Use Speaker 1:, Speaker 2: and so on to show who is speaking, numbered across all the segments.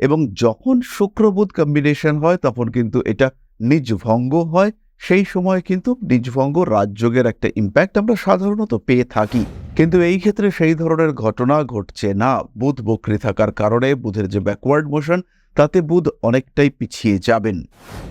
Speaker 1: এবং যখন শুক্র বুধ কম্বিনেশন হয়, তখন কিন্তু এটা নিজ ভঙ্গ হয়। সেই সময় কিন্তু নিজভঙ্গ রাজযোগের একটা ইম্প্যাক্ট আমরা সাধারণত পেয়ে থাকি। কিন্তু এই ক্ষেত্রে সেই ধরনের ঘটনা ঘটছে না। বুধ বক্রি থাকার কারণে বুধের যে ব্যাকওয়ার্ড মোশন তাতে বুধ অনেকটাই পিছিয়ে যাবেন।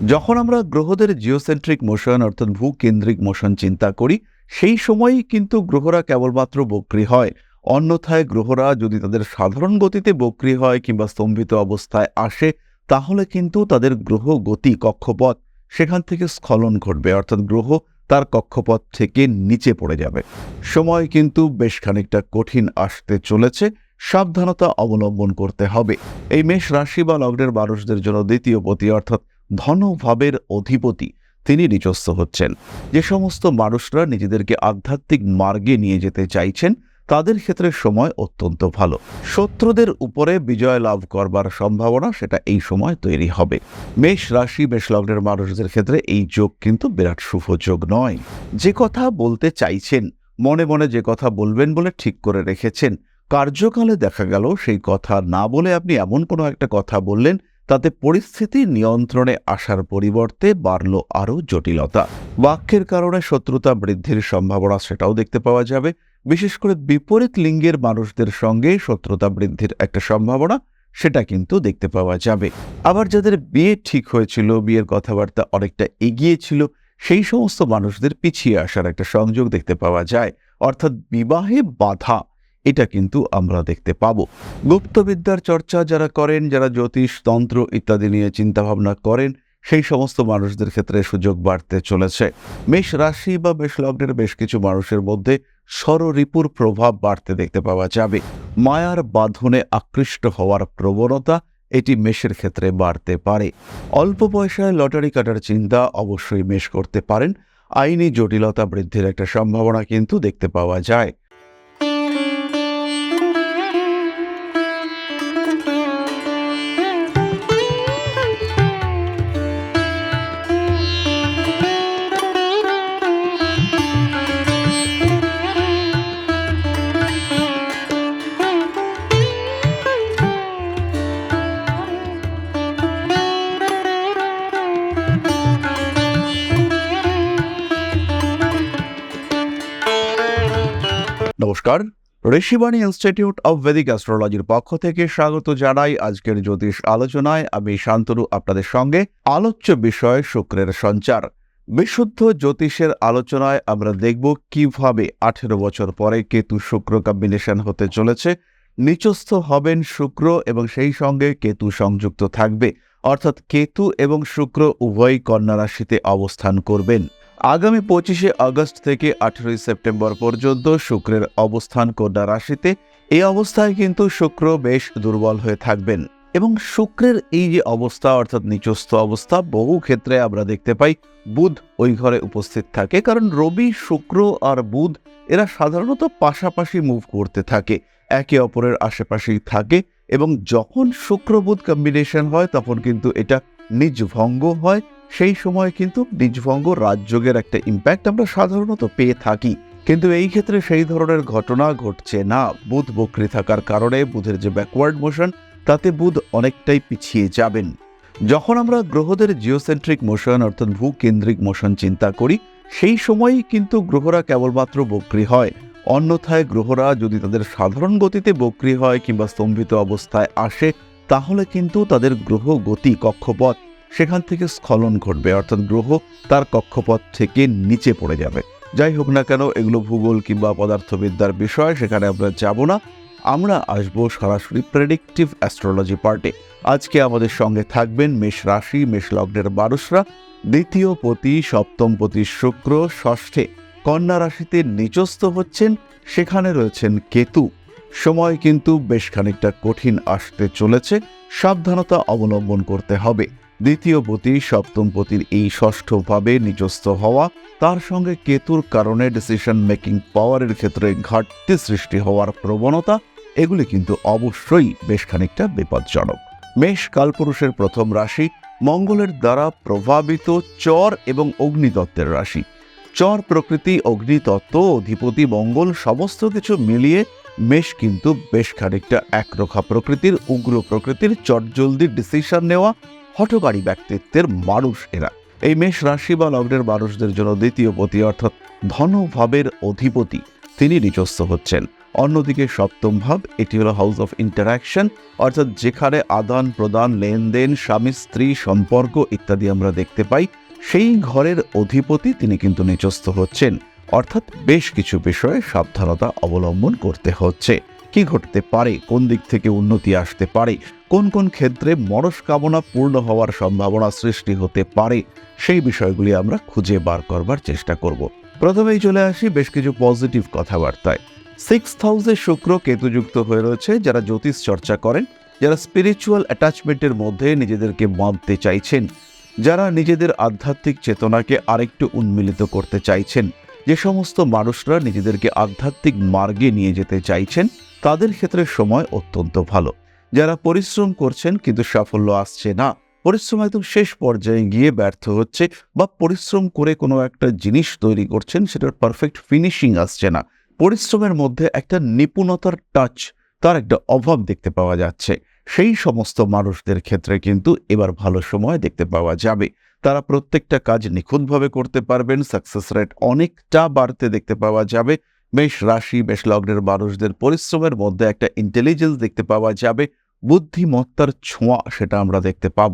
Speaker 1: যখন আমরা গ্রহদের জিওসেন্ট্রিক মোশন অর্থাৎ ভূকেন্দ্রিক মোশন চিন্তা করি, সেই সময়ই কিন্তু গ্রহরা কেবলমাত্র বক্রি হয়। অন্যথায় গ্রহরা যদি তাদের সাধারণ গতিতে বক্রি হয় কিংবা স্তম্ভিত অবস্থায় আসে, তাহলে কিন্তু তাদের গ্রহ গতি কক্ষপথ সেখান থেকে স্খলন ঘটবে, অর্থাৎ গ্রহ তার কক্ষপথ থেকে নিচে পড়ে যাবে। সময় কিন্তু বেশ খানিকটা কঠিন আসতে চলেছে, সাবধানতা অবলম্বন করতে হবে। এই মেষ রাশি বা লগ্নের মানুষদের জন্য দ্বিতীয় পতি, অর্থাৎ ধনভাবের অধিপতি, তিনি নিচস্থ হচ্ছেন। যে সমস্ত মানুষরা নিজেদেরকে আধ্যাত্মিক মার্গে নিয়ে যেতে চাইছেন তাদের ক্ষেত্রে সময় অত্যন্ত ভালো। শত্রুদের উপরে বিজয় লাভ করবার সম্ভাবনা সেটা এই সময় তৈরি হবে। মেষ রাশি, মেষ লগ্নের মানুষদের ক্ষেত্রে এই যোগ কিন্তু বিরাট শুভ যোগ নয়। যে কথা বলতে চাইছেন, মনে মনে যে কথা বলবেন বলে ঠিক করে রেখেছেন, কার্যকালে দেখা গেল সেই কথা না বলে আপনি এমন কোনো একটা কথা বললেন, তাতে পরিস্থিতি নিয়ন্ত্রণে আসার পরিবর্তে বাড়ল আরও জটিলতা। বাক্যের কারণে শত্রুতা বৃদ্ধির সম্ভাবনা সেটাও দেখতে পাওয়া যাবে। বিশেষ করে বিপরীত লিঙ্গের মানুষদের সঙ্গে শত্রুতা বৃদ্ধির একটা সম্ভাবনা, সেটা কিন্তু দেখতে পাওয়া যাবে। আবার যাদের বিয়ে ঠিক হয়েছিল, বিয়ের কথাবার্তা অনেকটা এগিয়েছিল সেই সমস্ত মানুষদের পিছিয়ে আসার একটা সংযোগ দেখতে পাওয়া যায়। অর্থাৎ বিবাহে বাধা, এটা কিন্তু আমরা দেখতে পাব। গুপ্তবিদ্যার চর্চা যারা করেন, যারা জ্যোতিষ, তন্ত্র ইত্যাদি নিয়ে চিন্তাভাবনা করেন, সেই সমস্ত মানুষদের ক্ষেত্রে সুযোগ বাড়তে চলেছে। মেষ রাশি বা মেষ লগ্নের বেশ কিছু মানুষের মধ্যে স্বররিপুর প্রভাব বাড়তে দেখতে পাওয়া যাবে। মায়ার বাঁধনে আকৃষ্ট হওয়ার প্রবণতা এটি মেষের ক্ষেত্রে বাড়তে পারে। অল্প পয়সায় লটারি কাটার চিন্তা অবশ্যই মেষ করতে পারেন। আইনি জটিলতা বৃদ্ধির একটা সম্ভাবনা কিন্তু দেখতে পাওয়া যায়। নমস্কার। ঋষিবাণী ইনস্টিটিউট অব ভেদিক অ্যাস্ট্রোলজির পক্ষ থেকে স্বাগত জানাই আজকের জ্যোতিষ আলোচনায়। আমি শান্তনু, আপনাদের সঙ্গে আলোচ্য বিষয় শুক্রের সঞ্চার। বিশুদ্ধ জ্যোতিষের আলোচনায় আমরা দেখব কীভাবে আঠেরো বছর পরে কেতু শুক্র কম্বিনেশন হতে চলেছে, নিচস্থ হবেন শুক্র এবং সেই সঙ্গে কেতু সংযুক্ত থাকবে। অর্থাৎ কেতু এবং শুক্র উভয়ই কন্যা রাশিতে অবস্থান করবেন। আগামী পঁচিশে আগস্ট থেকে আঠেরোই সেপ্টেম্বর পর্যন্ত শুক্রের অবস্থান কন্যা রাশিতে, এই অবস্থায় কিন্তু শুক্র বেশ দুর্বল হয়ে থাকবেন। এবং শুক্রের এই যে অবস্থা, অর্থাৎ নিচস্থ অবস্থা, বহু ক্ষেত্রে আমরা দেখতে পাই বুধ ওই ঘরে উপস্থিত থাকে। কারণ রবি, শুক্র আর বুধ, এরা সাধারণত পাশাপাশি মুভ করতে থাকে, একে অপরের আশেপাশেই থাকে। এবং যখন শুক্র বুধ কম্বিনেশন হয়, তখন কিন্তু এটা নিজ ভঙ্গ হয়। সেই সময় কিন্তু নিজভঙ্গ রাজযোগের একটা ইম্প্যাক্ট আমরা সাধারণত পেয়ে থাকি। কিন্তু এই ক্ষেত্রে সেই ধরনের ঘটনা ঘটছে না। বুধ বক্রি থাকার কারণে বুধের যে ব্যাকওয়ার্ড মোশন তাতে বুধ অনেকটাই পিছিয়ে যাবেন। যখন আমরা গ্রহদের জিওসেন্ট্রিক মোশন অর্থাৎ ভূকেন্দ্রিক মোশন চিন্তা করি, সেই সময়ই কিন্তু গ্রহরা কেবলমাত্র বক্রি হয়। অন্যথায় গ্রহরা যদি তাদের সাধারণ গতিতে বক্রি হয় কিংবা স্তম্ভিত অবস্থায় আসে, তাহলে কিন্তু তাদের গ্রহ গতি কক্ষপথ সেখান থেকে স্খলন ঘটবে, অর্থাৎ গ্রহ তার কক্ষপথ থেকে নিচে পড়ে যাবে। যাই হোক না কেন, এগুলো ভূগোল কিংবা পদার্থবিদ্যার বিষয়, সেখানে আমরা যাব না। আমরা আসব সরাসরি প্রেডিক্টিভ অ্যাস্ট্রোলজি পার্টে আজকে আমাদের সঙ্গে থাকবেন মেষ রাশি, মেষ লগ্নের মানুষরা। দ্বিতীয় পতি, সপ্তম পতি শুক্র, ষষ্ঠে কন্যা রাশিতে নিচস্থ হচ্ছেন, সেখানে রয়েছেন কেতু। সময় কিন্তু বেশ খানিকটা কঠিন আসতে চলেছে, সাবধানতা অবলম্বন করতে হবে। দ্বিতীয় পতি সপ্তম পতির এই ষষ্ঠভাবে নিজস্থ হওয়া, তার সঙ্গে কেতুর কারণে ডিসিশন মেকিং পাওয়ারের ক্ষেত্রে ঘাটতি সৃষ্টি হওয়ার প্রবণতা, এগুলি কিন্তু অবশ্যই বেশ খানিকটা বিপজ্জনক। মেষ কালপুরুষের প্রথম রাশি মঙ্গলের দ্বারা প্রভাবিত চর এবং অগ্নিতত্ত্বের রাশি। চর প্রকৃতি, অগ্নিতত্ত্ব, অধিপতি, মঙ্গল সমস্ত কিছু মিলিয়ে মেষ কিন্তু বেশ খানিকটা একরোখা প্রকৃতির, উগ্র প্রকৃতির, চটজলদি ডিসিশন নেওয়া হঠকারী ব্যক্তিত্বের মানুষ এরা। এই মেষ রাশি বা লগ্নের মানুষদের জন্য দ্বিতীয় পতি অর্থাৎ ধনভাবের অধিপতি, তিনি নিজস্ব হচ্ছেন। অন্যদিকে সপ্তম ভাব, এটি হলো হাউস অফ ইন্টারাকশন অর্থাৎ যেখানে আদান প্রদান, লেনদেন, স্বামী, স্ত্রী, সম্পর্ক ইত্যাদি আমরা দেখতে পাই, সেই ঘরের অধিপতি তিনি কিন্তু নিজস্ব হচ্ছেন। অর্থাৎ বেশ কিছু বিষয়ে সাবধানতা অবলম্বন করতে হচ্ছে। কি ঘটতে পারে? কোন দিক থেকে উন্নতি আসতে পারে? কোন কোন ক্ষেত্রে মনস্কামনা পূর্ণ হওয়ার সম্ভাবনা সৃষ্টি হতে পারে? সেই বিষয়গুলি আমরা খুঁজে বার করবার চেষ্টা করব। প্রথমেই চলে আসি বেশ কিছু পজিটিভ কথাবার্তায়। সিক্স হাউসে শুক্র কেতুযুক্ত হয়ে রয়েছে, যারা জ্যোতিষ চর্চা করেন, যারা স্পিরিচুয়াল অ্যাটাচমেন্টের মধ্যে নিজেদেরকে বাঁধতে চাইছেন, যারা নিজেদের আধ্যাত্মিক চেতনাকে আরেকটু উন্মিলিত করতে চাইছেন, যে সমস্ত মানুষরা নিজেদেরকে আধ্যাত্মিক মার্গে নিয়ে যেতে চাইছেন তাদের ক্ষেত্রে সময় অত্যন্ত ভালো। যারা পরিশ্রম করছেন কিন্তু সাফল্য আসছে না। পরিশ্রম একদম শেষ পর্যায়ে গিয়ে ব্যর্থ হচ্ছে বা পরিশ্রম করে কোনো একটা জিনিস তৈরি করছেন সেটার পারফেক্ট ফিনিশিং আসছে না। পরিশ্রমের মধ্যে একটা নিপুণতার টাচ তার একটা অভাব দেখতে পাওয়া যাচ্ছে। সেই সমস্ত মানুষদের ক্ষেত্রে কিন্তু এবার ভালো সময় দেখতে পাওয়া যাবে। তারা প্রত্যেকটা কাজ নিখুঁতভাবে করতে পারবেন সাকসেস রেট অনেকটা বাড়তে দেখতে পাওয়া যাবে। বেশ রাশি বেশ লগ্নের মানুষদের পরিশ্রমের মধ্যে একটা ইন্টেলিজেন্স দেখতে পাওয়া যাবে, বুদ্ধিমত্তার ছোঁয়া সেটা আমরা দেখতে পাব।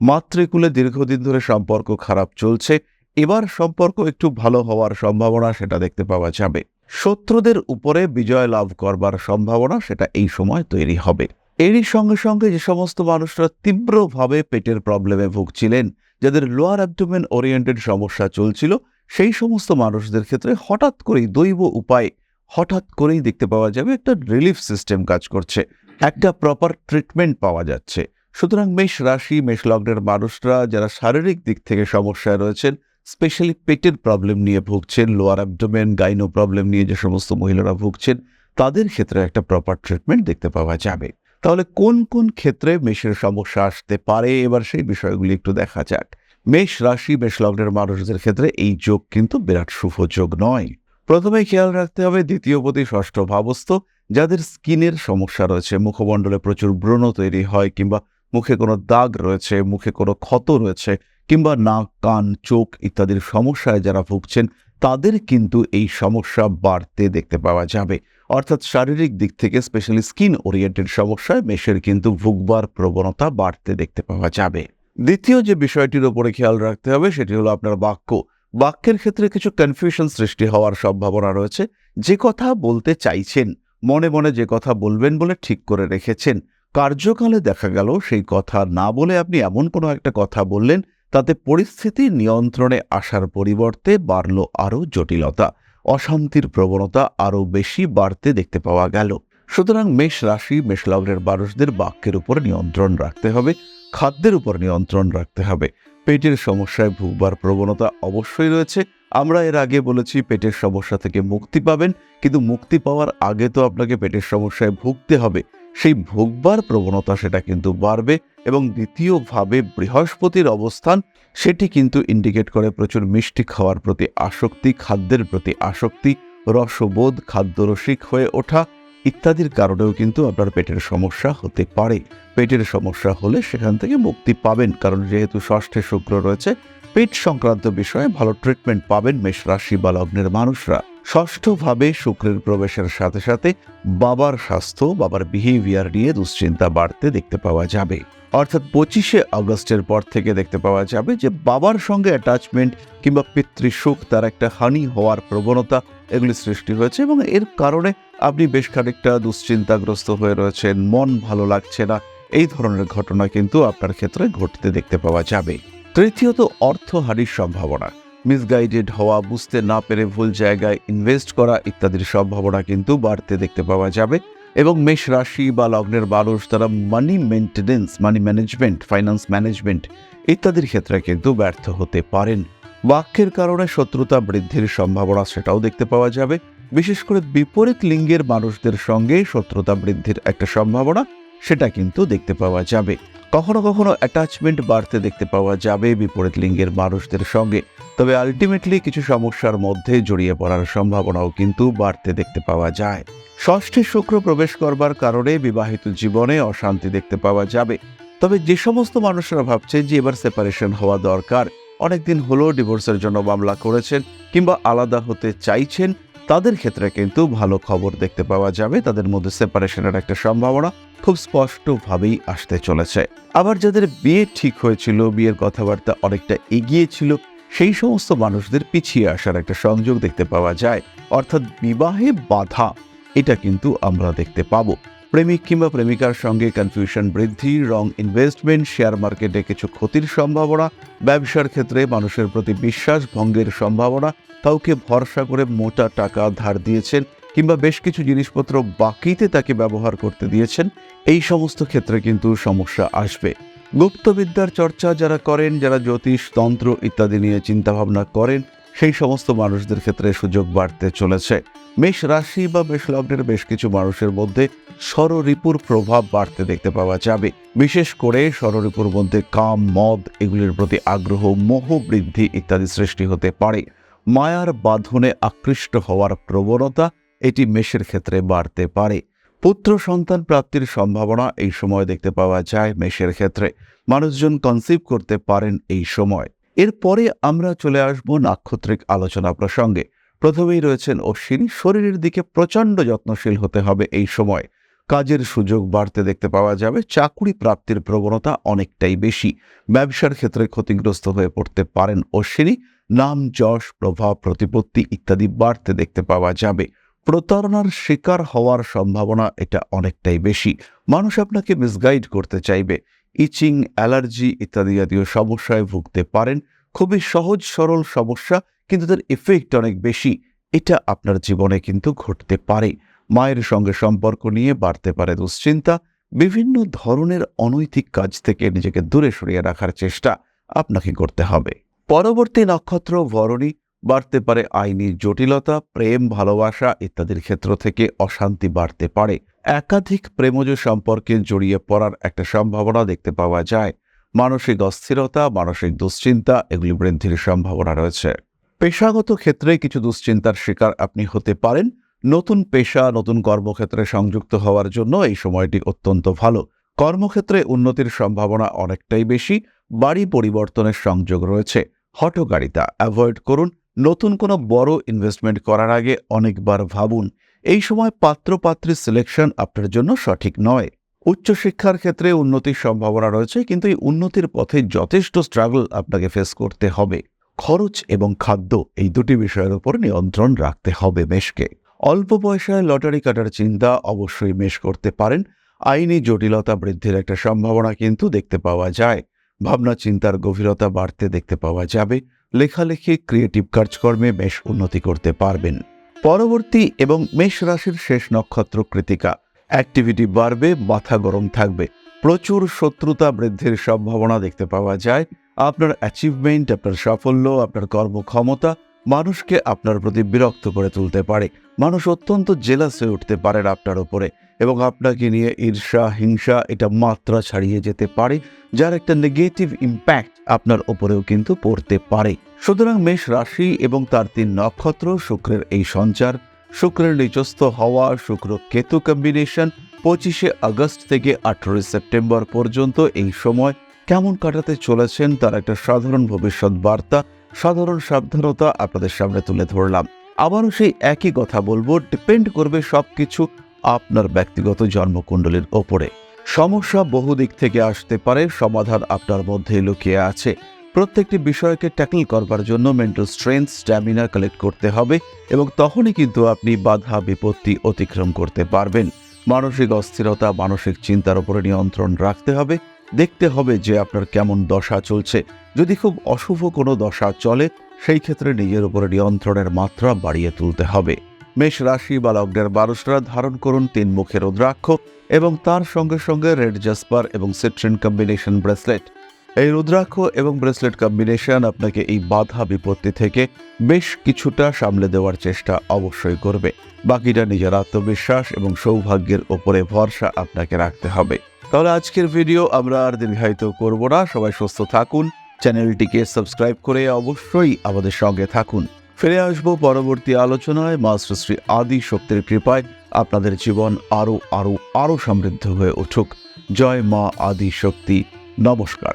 Speaker 1: মাতৃকুলে দীর্ঘদিন ধরে সম্পর্ক খারাপ চলছে, এবার সম্পর্ক একটু ভালো হওয়ার সম্ভাবনা সেটা দেখতে পাওয়া যাবে। শত্রুদের উপরে বিজয় লাভ করবার সম্ভাবনা সেটা এই সময় তৈরি হবে। এরই সঙ্গে সঙ্গে যে সমস্ত মানুষরা তীব্রভাবে পেটের প্রবলেমে ভুগছিলেন, যাদের লোয়ার অ্যাবডোমেন ওরিয়েন্টেড সমস্যা চলছিল সেই সমস্ত মানুষদের ক্ষেত্রে হঠাৎ করেই দৈব উপায়, হঠাৎ করেই দেখতে পাওয়া যাবে একটা রিলিফ সিস্টেম কাজ করছে, একটা প্রপার ট্রিটমেন্ট পাওয়া যাচ্ছে। সুতরাং মেষ রাশি, মেষ লগ্নের মানুষরা যারা শারীরিক দিক থেকে সমস্যায় রয়েছেন স্পেশালি পেটের প্রবলেম নিয়ে ভুগছেন লোয়ার অ্যাবডোমেন গাইনো প্রবলেম নিয়ে যে সমস্ত মহিলারা ভুগছেন, তাদের ক্ষেত্রে একটা প্রপার ট্রিটমেন্ট দেখতে পাওয়া যাবে। তাহলে কোন কোন ক্ষেত্রে মেষের সমস্যা আসতে পারে? এবার সেই বিষয়গুলি একটু দেখা যাক। মেষ রাশি, মেষ লগ্নের মানুষদের ক্ষেত্রে এই যোগ কিন্তু বিরাট শুভ যোগ নয়। প্রথমে খেয়াল রাখতে হবে দ্বিতীয় প্রতি ষষ্ঠ ভাবস্থ, যাদের স্কিনের সমস্যা রয়েছে, মুখমণ্ডলে প্রচুর ব্রণ তৈরি হয় কিংবা মুখে কোনো দাগ রয়েছে, মুখে কোনো ক্ষত রয়েছে কিংবা নাক, কান, চোখ ইত্যাদির সমস্যায় যারা ভুগছেন, তাদের কিন্তু এই সমস্যা বাড়তে দেখতে পাওয়া যাবে। অর্থাৎ শারীরিক দিক থেকে স্পেশালি স্কিন ওরিয়েন্টেড সমস্যায় মেষের কিন্তু ভুগবার প্রবণতা বাড়তে দেখতে পাওয়া যাবে। দ্বিতীয় যে বিষয়টির উপরে খেয়াল রাখতে হবে সেটি হলো আপনার বাক্য। বাক্যের ক্ষেত্রে কিছু কনফিউশন সৃষ্টি হওয়ার সম্ভাবনা রয়েছে। যে কথা বলতে চাইছেন, মনে মনে যে কথা বলবেন বলে ঠিক করে রেখেছেন, কার্যকালে দেখা গেল সেই কথা না বলে আপনি এমন কোনো একটা কথা বললেন, তাতে পরিস্থিতি নিয়ন্ত্রণে আসার পরিবর্তে বাড়ল আরও জটিলতা। অশান্তির প্রবণতা আরও বেশি বাড়তে দেখতে পাওয়া গেল। সুতরাং মেষ রাশি, মেষ লগ্নের মানুষদের বাক্যের উপর নিয়ন্ত্রণ রাখতে হবে। খাদ্যের উপর নিয়ন্ত্রণ রাখতে হবে। পেটের সমস্যায় ভুগবার প্রবণতা অবশ্যই রয়েছে। আমরা এর আগে বলেছি পেটের সমস্যা থেকে মুক্তি পাবেন, কিন্তু মুক্তি পাওয়ার আগে তো আপনাকে পেটের সমস্যায় ভুগতে হবে। সেই ভোগবার প্রবণতা সেটা কিন্তু বাড়বে এবং দ্বিতীয়ভাবে বৃহস্পতির অবস্থান, সেটি কিন্তু ইন্ডিকেট করে প্রচুর মিষ্টি খাওয়ার প্রতি আসক্তি, খাদ্যের প্রতি আসক্তি, রসবোধ, খাদ্যরসিক হয়ে ওঠা ইত্যাদির কারণেও কিন্তু আপনার পেটের সমস্যা হতে পারে। পেটের সমস্যা হলে সেখান থেকে মুক্তি পাবেন, কারণ যেহেতু ষষ্ঠে শুক্র রয়েছে, পেট সংক্রান্ত বিষয়ে ভালো ট্রিটমেন্ট পাবেন মেষ রাশি বা লগ্নের মানুষরা। ষষ্ঠভাবে শুক্রের প্রবেশের সাথে সাথে বাবার স্বাস্থ্য, বাবার বিহেভিয়ার নিয়ে দুশ্চিন্তা বাড়তে দেখতে পাওয়া যাবে। অর্থাৎ পঁচিশে আগস্টের পর থেকে দেখতে পাওয়া যাবে যে বাবার সঙ্গে অ্যাটাচমেন্ট কিংবা পিতৃসুখ, তার একটা হানি হওয়ার প্রবণতা এগুলি সৃষ্টি হয়েছে এবং এর কারণে আপনি বেশ খানিকটা দুশ্চিন্তাগ্রস্ত হয়ে রয়েছেন, মন ভালো লাগছে না। এই ধরনের ঘটনা কিন্তু আপনার ক্ষেত্রে ঘটতে দেখতে পাওয়া যাবে। তৃতীয়ত অর্থহারির সম্ভাবনা। মিসগাইডেড হওয়া, বুঝতে না পেরে ভুল জায়গায় ইনভেস্ট করা ইত্যাদির সম্ভাবনা কিন্তু বাড়তে দেখতে পাওয়া যাবে এবং মেষ রাশি বা লগ্নের মানুষ তারা money maintenance money management finance management ইত্যাদির ক্ষেত্রে কিন্তু ব্যর্থ হতে পারেন। বাক্যের কারণে শত্রুতা বৃদ্ধির সম্ভাবনা সেটাও দেখতে পাওয়া যাবে। বিশেষ করে বিপরীত লিঙ্গের মানুষদের সঙ্গে শত্রুতা বৃদ্ধির একটা সম্ভাবনা, সেটা কিন্তু দেখতে পাওয়া যাবে। কখনো কখনো অ্যাটাচমেন্ট বাড়তে দেখতে পাওয়া যাবে বিপরীত লিঙ্গের মানুষদের সঙ্গে। তবে আলটিমেটলি কিছু সমস্যার মধ্যে জড়িয়ে পড়ার সম্ভাবনাও কিন্তু বাড়তে দেখতে পাওয়া যায়। ষষ্ঠী শুক্র প্রবেশ করবার কারণে বিবাহিত জীবনে অশান্তি দেখতে পাওয়া যাবে। তবে যে সমস্ত মানুষরা ভাবছেন যে এবার সেপারেশন হওয়া দরকার, অনেকদিন হলো ডিভোর্সের জন্য মামলা করেছেন কিংবা আলাদা হতে চাইছেন তাদের ক্ষেত্রে কিন্তু ভালো খবর দেখতে পাওয়া যাবে। তাদের মধ্যে সেপারেশনের একটা সম্ভাবনা খুব স্পষ্টভাবেই আসতে চলেছে। আবার যাদের বিয়ে ঠিক হয়েছিল, বিয়ের কথাবার্তা অনেকটা এগিয়ে ছিল, সেই সমস্ত মানুষদের পিছিয়ে আসার একটা সংযোগ দেখতে পাওয়া যায়। অর্থাৎ বিবাহে বাধা, এটা কিন্তু আমরা দেখতে পাবো। প্রেমিক কিংবা প্রেমিকার সঙ্গে কনফিউশন বৃদ্ধি রং ইনভেস্টমেন্ট শেয়ার মার্কেটে কিছু ক্ষতির সম্ভাবনা, ব্যবসার ক্ষেত্রে মানুষের প্রতি বিশ্বাস ভঙ্গের সম্ভাবনা কাউকে ভরসা করে মোটা টাকা ধার দিয়েছেন কিংবা বেশ কিছু জিনিসপত্র বাকিতে তাকে ব্যবহার করতে দিয়েছেন, এই সমস্ত ক্ষেত্রে কিন্তু সমস্যা আসবে। গুপ্তবিদ্যার চর্চা যারা করেন, যারা জ্যোতিষ, তন্ত্র ইত্যাদি নিয়ে চিন্তাভাবনা করেন, সেই সমস্ত মানুষদের ক্ষেত্রে সুযোগ বাড়তে চলেছে। মেষ রাশি বা মেষ লগ্নের বেশ কিছু মানুষের মধ্যে ষড়রিপুর প্রভাব বাড়তে দেখতে পাওয়া যাবে। বিশেষ করে ষড়রিপুর মধ্যে কাম, মদ, এগুলির প্রতি আগ্রহ, মোহ বৃদ্ধি ইত্যাদি সৃষ্টি হতে পারে। মায়ার বাঁধনে আকৃষ্ট হওয়ার প্রবণতা এটি মেষের ক্ষেত্রে বাড়তে পারে। পুত্র সন্তান প্রাপ্তির সম্ভাবনা এই সময় দেখতে পাওয়া যায় মেষের ক্ষেত্রে। মানুষজন কনসিভ করতে পারেন এই সময়। এরপরে আমরা চলে আসব নাক্ষত্রিক আলোচনা প্রসঙ্গে। প্রথমেই রয়েছেন অশ্বিনী, শরীরের দিকে প্রচণ্ড যত্নশীল হতে হবে এই সময়। কাজের সুযোগ বাড়তে দেখতে পাওয়া যাবে, চাকুরি প্রাপ্তির প্রবণতা অনেকটাই বেশি। ব্যবসার ক্ষেত্রে ক্ষতিগ্রস্ত হয়ে পড়তে পারেন অশ্বিনী নাম, যশ, প্রভাব, প্রতিপত্তি ইত্যাদি বাড়তে দেখতে পাওয়া যাবে। প্রতারণার শিকার হওয়ার সম্ভাবনা এটা অনেকটাই বেশি। মানুষ আপনাকে মিসগাইড করতে চাইবে। ইচিং, অ্যালার্জি ইত্যাদি জাতীয় সমস্যায় ভুগতে পারেন। খুবই সহজ, সরল সমস্যা, কিন্তু তার এফেক্ট অনেক বেশি। এটা আপনার জীবনে কিন্তু ঘটতে পারে। মায়ের সঙ্গে সম্পর্ক নিয়ে বাড়তে পারে দুশ্চিন্তা। বিভিন্ন ধরনের অনৈতিক কাজ থেকে নিজেকে দূরে সরিয়ে রাখার চেষ্টা আপনাকে করতে হবে। পরবর্তী নক্ষত্র ভরণী বাড়তে পারে আইনি জটিলতা, প্রেম, ভালোবাসা ইত্যাদির ক্ষেত্র থেকে অশান্তি বাড়তে পারে। একাধিক প্রেমজ সম্পর্কে জড়িয়ে পড়ার একটা সম্ভাবনা দেখতে পাওয়া যায়। মানসিক অস্থিরতা, মানসিক দুশ্চিন্তা এগুলি বৃদ্ধির সম্ভাবনা রয়েছে। পেশাগত ক্ষেত্রে কিছু দুশ্চিন্তার শিকার আপনি হতে পারেন। নতুন পেশা, নতুন কর্মক্ষেত্রে সংযুক্ত হওয়ার জন্য এই সময়টি অত্যন্ত ভালো। কর্মক্ষেত্রে উন্নতির সম্ভাবনা অনেকটাই বেশি। বাড়ি পরিবর্তনের সংযোগ রয়েছে। হটকারিতা অ্যাভয়েড করুন। নতুন কোনো বড় ইনভেস্টমেন্ট করার আগে অনেকবার ভাবুন, এই সময় পাত্রপাত্রী সিলেকশন আপনার জন্য সঠিক নয়। উচ্চশিক্ষার ক্ষেত্রে উন্নতির সম্ভাবনা রয়েছে, কিন্তু এই উন্নতির পথে যথেষ্ট স্ট্রাগল আপনাকে ফেস করতে হবে। খরচ এবং খাদ্য, এই দুটি বিষয়ের উপর নিয়ন্ত্রণ রাখতে হবে মেশকে অল্প পয়সায় লটারি কাটার চিন্তা অবশ্যই মেশ করতে পারেন। আইনি জটিলতা বৃদ্ধির একটা সম্ভাবনা কিন্তু দেখতে পাওয়া যায়। ভাবনা, চিন্তার গভীরতা বাড়তে দেখতে পাওয়া যাবে। লেখালেখি ক্রিয়েটিভ কাজকর্মে বেশ উন্নতি করতে পারবেন। পরবর্তী এবং মেষ রাশির শেষ নক্ষত্র কৃতিকা। অ্যাক্টিভিটি বাড়বে, মাথা গরম থাকবে। প্রচুর শত্রুতা বৃদ্ধির সম্ভাবনা দেখতে পাওয়া যায়। আপনার অ্যাচিভমেন্ট আপনার সাফল্য, আপনার কর্মক্ষমতা মানুষকে আপনার প্রতি বিরক্ত করে তুলতে পারে। মানুষ অত্যন্ত জেলাস উঠতে পারেন আপনার উপরে। এবং আপনাকে নিয়ে ঈর্ষা, হিংসা এটা মাত্রা ছাড়িয়ে যেতে পারে, যার একটা নেগেটিভ ইম্প্যাক্ট আপনার ওপরেও কিন্তু পড়তে পারে। সুতরাং মেষ রাশি এবং তার তিন নক্ষত্র, শুক্রের এই সঞ্চার, শুক্রের নিচস্থ হওয়া, শুক্র কেতু কম্বিনেশন পঁচিশে আগস্ট থেকে আঠেরোই সেপ্টেম্বর পর্যন্ত এই সময় কেমন কাটাতে চলেছেন তার একটা সাধারণ ভবিষ্যৎ বার্তা, সাধারণ সাবধানতা আপনাদের সামনে তুলে ধরলাম। আবারও সেই একই কথা বলব ডিপেন্ড করবে সবকিছু আপনার ব্যক্তিগত জন্মকুণ্ডলীর ওপরে। সমস্যা বহু দিক থেকে আসতে পারে, সমাধান আপনার মধ্যে লুকিয়ে আছে। প্রত্যেকটি বিষয়কে ট্যাকল করবার জন্য মেন্টাল স্ট্রেংথ স্ট্যামিনা কালেক্ট করতে হবে এবং তখনই কিন্তু আপনি বাধা, বিপত্তি অতিক্রম করতে পারবেন। মানসিক অস্থিরতা, মানসিক চিন্তার উপরে নিয়ন্ত্রণ রাখতে হবে। দেখতে হবে যে আপনার কেমন দশা চলছে। যদি খুব অশুভ কোনো দশা চলে, সেই ক্ষেত্রে নিজের উপরে নিয়ন্ত্রণের মাত্রা বাড়িয়ে তুলতে হবে। মেষ রাশি বা লগ্নের মানুষরা ধারণ করুন তিন মুখে রুদ্রাক্ষ এবং তার সঙ্গে সঙ্গে রেড জাসপার এবং সিট্রিন কম্বিনেশন ব্রেসলেট। এই রুদ্রাক্ষ এবং ব্রেসলেট কম্বিনেশন আপনাকে এই বাধা বিপত্তি থেকে বেশ কিছুটা সামলে দেওয়ার চেষ্টা অবশ্যই করবে। বাকিটা নিজের আত্মবিশ্বাস এবং সৌভাগ্যের ওপরে ভরসা আপনাকে রাখতে হবে। তাহলে আজকের ভিডিও আমরা আর দীর্ঘায়িত করব না। সবাই সুস্থ থাকুন। চ্যানেলটিকে সাবস্ক্রাইব করে অবশ্যই আমাদের সঙ্গে থাকুন। ফিরে আসব পরবর্তী আলোচনায়। মাস্টার শ্রী আদি শক্তির কৃপায় আপনাদের জীবন আরও আরও আরও সমৃদ্ধ হয়ে উঠুক। জয় মা আদি শক্তি। নমস্কার।